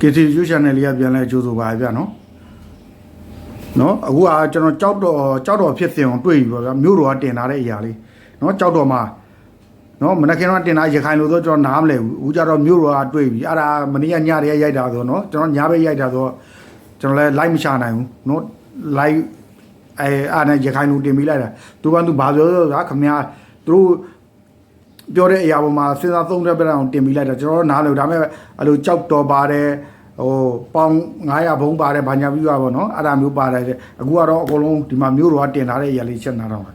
KT YouTube channel လေးကပြန်လဲကြိုးဆိုပါဗျာနော်နော်အခုကကျွန်တော်ကြောက်တော့ကြောက်တော့ဖြစ်စဉ်အောင်တွေ့ပြီပေါ့ဗျာမြို့တော်ကတင်ထားတဲ့အရာလေးနော်ကြောက်တော့မှာနော်မနက်ခင်းတော့တင်ထားရခိုင်လို့ဆိုကျွန်တော်နားမလဲဘူးအခုကျတော့မြို့တော်ကတွေ့ပြီအဲ့ဒါမနေ့ကညတည်းကရိုက်တာဆိုနော်ကျွန်တော်ညဘက်ရိုက်တာဆိုကျွန်တော်လည်း live မချနိုင်ဘူးနော် live အဲအားနဲ့ရခိုင်လူတင်ပေးလိုက်တာသူကသူဘာပြောပြောကခမရသူတို့ ပြောတဲ့အရာပေါ်မှာစဉ်းစားသုံးတဲ့ပြအောင်တင်ပေးလိုက်တာကျွန်တော်တို့နားလို့ဒါပေမဲ့အဲ့လိုကြောက်တော်ပါတယ်ဟိုပေါင်900ဘုံပါတယ်ဘာညာပြီးပါဘောနော်အဲ့ဒါမျိုးပါတယ်အခုကတော့အကုန်လုံးဒီမှာမျိုးတော်ကတင်ထားတဲ့အရာလေးချက်နာတော့ပ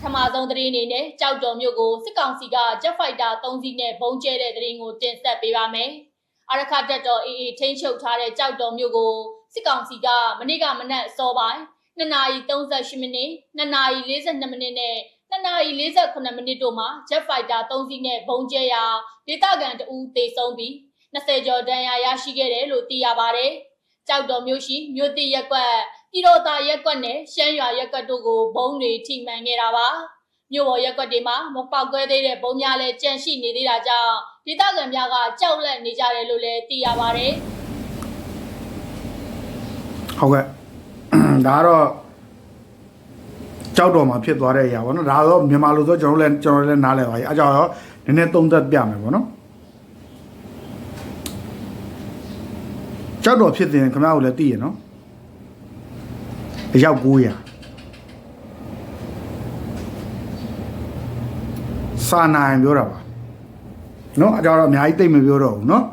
ထမဆုံးသတင်းအနေနဲ့ကြောက်တော်မြို့ကိုစစ်ကောင်စီက Jet Fighter 3စီးနဲ့ပုံကျဲတဲ့သတင်းကိုတင်ဆက်ပေးပါမယ်။အရခတက်တော် AA ထိန်းချုပ်ထားတဲ့ကြောက်တော်မြို့ကိုစစ်ကောင်စီကမနေ့ကမနက်စောပိုင်း2နာရီ38မိနစ်2နာရီ42မိနစ်နဲ့ 2နာရီ48မိနစ်တို့မှာ Jet Fighter 3စီးနဲ့ပုံကျဲရာဒေသခံတအူးတေဆုံးပြီး20ကျော်ဒဏ်ရာရရှိခဲ့တယ်လို့သိရပါတယ်။ကြောက်တော်မြို့ရှိမြို့တိရက်ကွက်ပြည်တော်သားရက်ကွက်နဲ့ရှမ်းရွာရက်ကွက်တို့ကိုဘုံတွေထိမှန်ခဲ့တာပါ။မြို့ပေါ်ရက်ကွက်တွေမှာမပေါက်ကွဲသေးတဲ့ဘုံများလည်းကြန့်ရှိနေသေးတာကြောင့်ဒေသခံများကကြောက်လန့်နေကြတယ်လို့လည်းသိရပါတယ်။ဟုတ်ကဲ့ဒါကတော့ ကြောက်တော်မှာဖြစ်သွားတဲ့အရာပေါ့နော်ဒါတော့မြန်မာလိုဆိုကျွန်တော်တို့လည်းကျွန်တော်တို့လည်းနားလည်ပါပြီအဲကြောင့်တော့နည်းနည်းသုံးသက်ပြမယ်ပေါ့နော်ကြောက်တော်ဖြစ်တဲ့ခင်ဗျားကိုလည်းသိရနော်အယောက်900စာနိုင်ပြောတာပါနော်အဲကြောင့်တော့အများကြီးသိမ့်မပြောတော့ဘူးနော်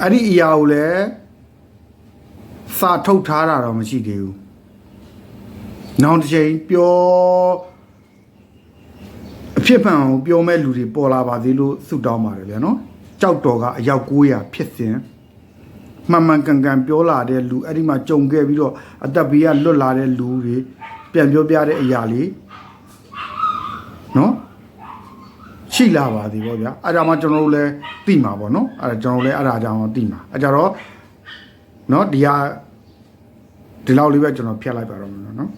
အဲ့ဒီအရာကိုလည်းစာထုတ်ထားတာတော့မရှိသေးဘူး နောက်တစ်ချိန်ပြောအဖြစ်မှန်ကိုပြောမဲ့လူတွေပေါ်လာပါသေးလို့ဆုတောင်းပါတယ်ဗျာနော်ကြောက်တော်ကအယောက်900ဖြစ်စဉ်မှန်မှန်ကန်ကန်ပြောလာတဲ့လူအဲ့ဒီမှာကြုံခဲ့ပြီးတော့အသက်ဘေးကလွတ်လာတဲ့လူတွေပြန်ပြောပြတဲ့အရာလေးနော်ရှိလာပါသေးပေါ့ဗျာအဲ့ဒါမှကျွန်တော်တို့လည်းသိမှာပေါ့နော်အဲ့ဒါကျွန်တော်တို့လည်းအဲ့ဒါကြောင့်သိမှာအဲ့ကြတော့နော်ဒီဟာဒီလောက်လေးပဲကျွန်တော်ဖျက်လိုက်ပါတော့မယ်နော်